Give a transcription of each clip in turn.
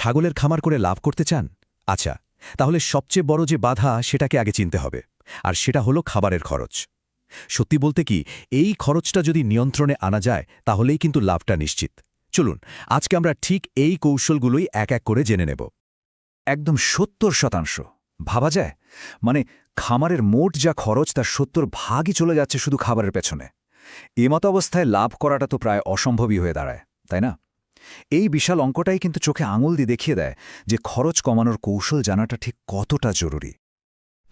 ছাগলের খামার করে লাভ করতে চান? আচ্ছা তাহলে সবচেয়ে বড় যে বাধা সেটাকে আগে চিনতে হবে, আর সেটা হলো খাবারের খরচ। সত্যি বলতে কি, এই খরচটা যদি নিয়ন্ত্রণে আনা যায়, তাহলেই কিন্তু লাভটা নিশ্চিত। চলুন, আজকে আমরা ঠিক এই কৌশলগুলোই এক এক করে জেনে নেব। একদম সত্তর শতাংশ। ভাবা যায়? মানে খামারের মোট যা খরচ, তার সত্তর ভাগই চলে যাচ্ছে শুধু খাবারের পেছনে। এমত অবস্থায় লাভ করাটা তো প্রায় অসম্ভবই হয়ে দাঁড়ায়, তাই না? এই বিশাল অঙ্কটাই কিন্তু চোখে আঙুল দিয়ে দেখিয়ে দেয় যে খরচ কমানোর কৌশল জানাটা ঠিক কতটা জরুরি।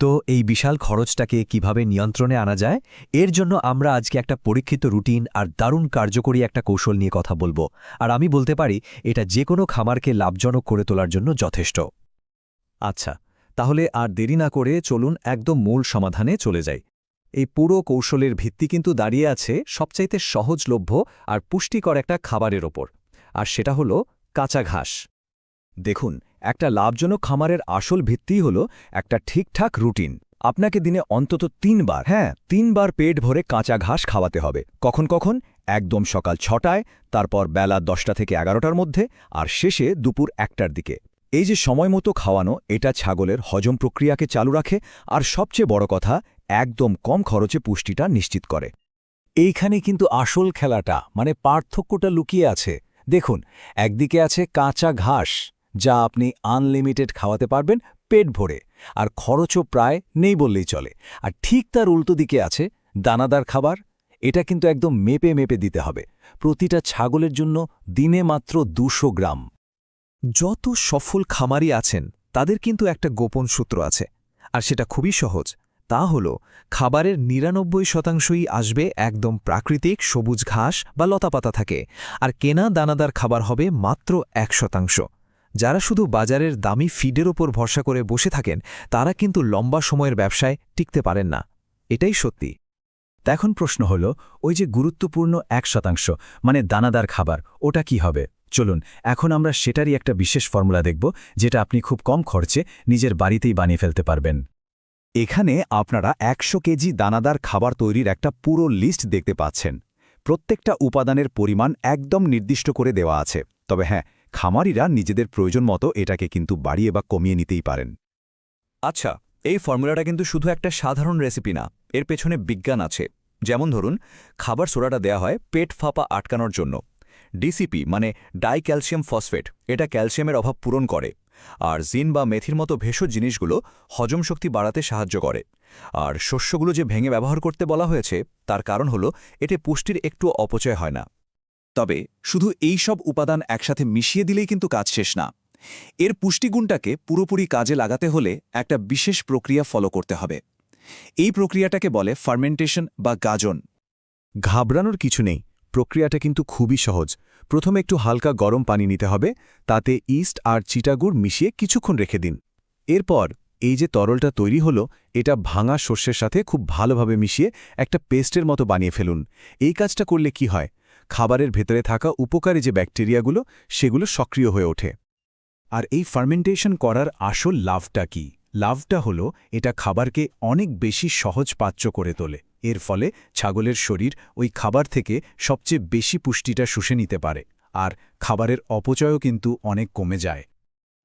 তো এই বিশাল খরচটাকে কীভাবে নিয়ন্ত্রণে আনা যায়? এর জন্য আমরা আজকে একটা পরীক্ষিত রুটিন আর দারুণ কার্যকরী একটা কৌশল নিয়ে কথা বলব। আর আমি বলতে পারি, এটা যে কোনো খামারকে লাভজনক করে তোলার জন্য যথেষ্ট। আচ্ছা তাহলে আর দেরি না করে চলুন একদম মূল সমাধানে চলে যাই। এই পুরো কৌশলের ভিত্তি কিন্তু দাঁড়িয়ে আছে সবচাইতে সহজলভ্য আর পুষ্টিকর একটা খাবারের ওপর। আর সেটা হলো কাঁচা ঘাস। দেখুন, একটা লাভজনক খামারের আসল ভিত্তিই হল একটা ঠিকঠাক রুটিন। আপনাকে দিনে অন্তত তিনবার হ্যাঁ তিনবার পেট ভরে কাঁচা ঘাস খাওয়াতে হবে। কখন কখন? একদম সকাল ছটায়, তারপর বেলা দশটা থেকে এগারোটার মধ্যে, আর শেষে দুপুর একটার দিকে। এই যে সময় মতো খাওয়ানো, এটা ছাগলের হজম প্রক্রিয়াকে চালু রাখে, আর সবচেয়ে বড় কথা, একদম কম খরচে পুষ্টিটা নিশ্চিত করে। এইখানে কিন্তু আসল খেলাটা মানে পার্থক্যটা লুকিয়ে আছে। দেখুন, একদিকে আছে কাঁচা ঘাস, যা আপনি আনলিমিটেড খাওয়াতে পারবেন পেট ভরে, আর খরচও প্রায় নেই বললেই চলে। আর ঠিক তার উল্টো দিকে আছে দানাদার খাবার, এটা কিন্তু একদম মেপে মেপে দিতে হবে। প্রতিটা ছাগলের জন্য দিনে মাত্র দুশো গ্রাম। যত সফল খামারি আছেন, তাদের কিন্তু একটা গোপন সূত্র আছে, আর সেটা খুবই সহজ। তা হল, খাবারের নিরানব্বই শতাংশই আসবে একদম প্রাকৃতিক সবুজ ঘাস বা লতাপাতা থাকে, আর কেনা দানাদার খাবার হবে মাত্র এক শতাংশ। যারা শুধু বাজারের দামি ফিডের ওপর ভরসা করে বসে থাকেন, তারা কিন্তু লম্বা সময়ের ব্যবসায় টিকতে পারেন না। এটাই সত্যি। এখন প্রশ্ন হল, ওই যে গুরুত্বপূর্ণ এক শতাংশ মানে দানাদার খাবার, ওটা কি হবে? চলুন, এখন আমরা সেটারই একটা বিশেষ ফর্মুলা দেখব, যেটা আপনি খুব কম খরচে নিজের বাড়িতেই বানিয়ে ফেলতে পারবেন। এখানে আপনারা একশো কেজি দানাদার খাবার তৈরির একটা পুরো লিস্ট দেখতে পাচ্ছেন। প্রত্যেকটা উপাদানের পরিমাণ একদম নির্দিষ্ট করে দেওয়া আছে। তবে হ্যাঁ খামারিরা নিজেদের প্রয়োজন মতো এটাকে কিন্তু বাড়িয়ে বা কমিয়ে নিতেই পারেন। আচ্ছা এই ফর্মুলাটা কিন্তু শুধু একটা সাধারণ রেসিপি না, এর পেছনে বিজ্ঞান আছে। যেমন ধরুন, খাবার সোডাটা দেয়া হয় পেট ফাঁপা আটকানোর জন্য। ডিসিপি মানে ডাই ক্যালসিয়াম ফসফেট, এটা ক্যালসিয়ামের অভাব পূরণ করে। আর জিন বা মেথির মতো ভেষজ জিনিসগুলো হজম শক্তি বাড়াতে সাহায্য করে। আর শস্যগুলো যে ভেঙে ব্যবহার করতে বলা হয়েছে, তার কারণ হলো এতে পুষ্টির একটু অপচয় হয় না। তবে শুধু এই সব উপাদান একসাথে মিশিয়ে দিলেই কিন্তু কাজ শেষ না। এর পুষ্টিগুণটাকে পুরোপুরি কাজে লাগাতে হলে একটা বিশেষ প্রক্রিয়া ফলো করতে হবে। এই প্রক্রিয়াটাকে বলে ফার্মেন্টেশন বা গাজন। ঘাবড়ানোর কিছু নেই। প্রক্রিয়াটা কিন্তু খুবই সহজ। প্রথমে একটু হালকা গরম পানি নিতে হবে, তাতে ইস্ট আর চিটাগুড় মিশিয়ে কিছুক্ষণ রেখে দিন। এরপর এই যে তরলটা তৈরি হলো, এটা ভাঙা শস্যের সাথে খুব ভালোভাবে মিশিয়ে একটা পেস্টের মতো বানিয়ে ফেলুন। এই কাজটা করলে কি হয়? খাবারের ভেতরে থাকা উপকারী যে ব্যাকটেরিয়াগুলো, সেগুলো সক্রিয় হয়ে ওঠে। আর এই ফার্মেন্টেশন করার আসল লাভটা কি? লাভটা হলো এটা খাবারকে অনেক বেশি সহজ পাচ্য করে তোলে। এর ফলে ছাগলের শরীর ওই খাবার থেকে সবচেয়ে বেশি পুষ্টিটা শুষে নিতে পারে আর খাবারের অপচয়ও কিন্তু অনেক কমে যায়।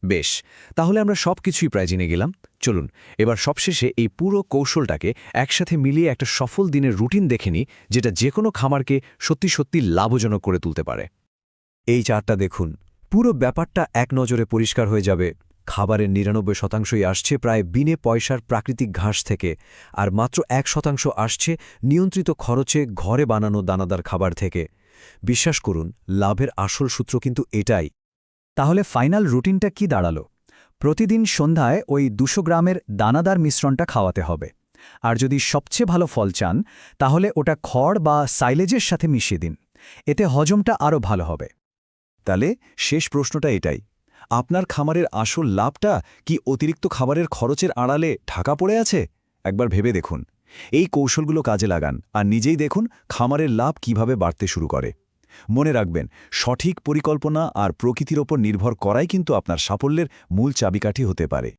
বেশ, তাহলে আমরা সব কিছুই প্রায় জেনে গেলাম। চলুন, এবার সবশেষে এই পুরো কৌশলটাকে একসাথে মিলিয়ে একটা সফল দিনের রুটিন দেখে নিই, যেটা যে কোনো খামারকে সত্যি সত্যি লাভজনক করে তুলতে পারে। এই চারটা দেখুন। পুরো ব্যাপারটা এক নজরে পরিষ্কার হয়ে যাবে। খাবারের নিরানব্বই শতাংশই আসছে প্রায় বিনে পয়সার প্রাকৃতিক ঘাস থেকে, আর মাত্র এক শতাংশ আসছে নিয়ন্ত্রিত খরচে ঘরে বানানো দানাদার খাবার থেকে। বিশ্বাস করুন, লাভের আসল সূত্র কিন্তু এটাই। তাহলে ফাইনাল রুটিনটা কি দাঁড়াল? প্রতিদিন সন্ধ্যায় ওই দুশো গ্রামের দানাদার মিশ্রণটা খাওয়াতে হবে। আর যদি সবচেয়ে ভালো ফল চান, তাহলে ওটা খড় বা সাইলেজের সাথে মিশিয়ে দিন। এতে হজমটা আরও ভালো হবে। তাহলে শেষ প্রশ্নটা এটাই। আপনার খামারের আসল লাভটা কি অতিরিক্ত খাবারের খরচের আড়ালে ঢাকা পড়ে আছে? একবার ভেবে দেখুন। এই কৌশলগুলো কাজে লাগান আর নিজেই দেখুন খামারের লাভ কীভাবে বাড়তে শুরু করে। মনে রাখবেন, সঠিক পরিকল্পনা আর প্রকৃতির ওপর নির্ভর করাই কিন্তু আপনার সাফল্যের মূল চাবিকাঠি হতে পারে।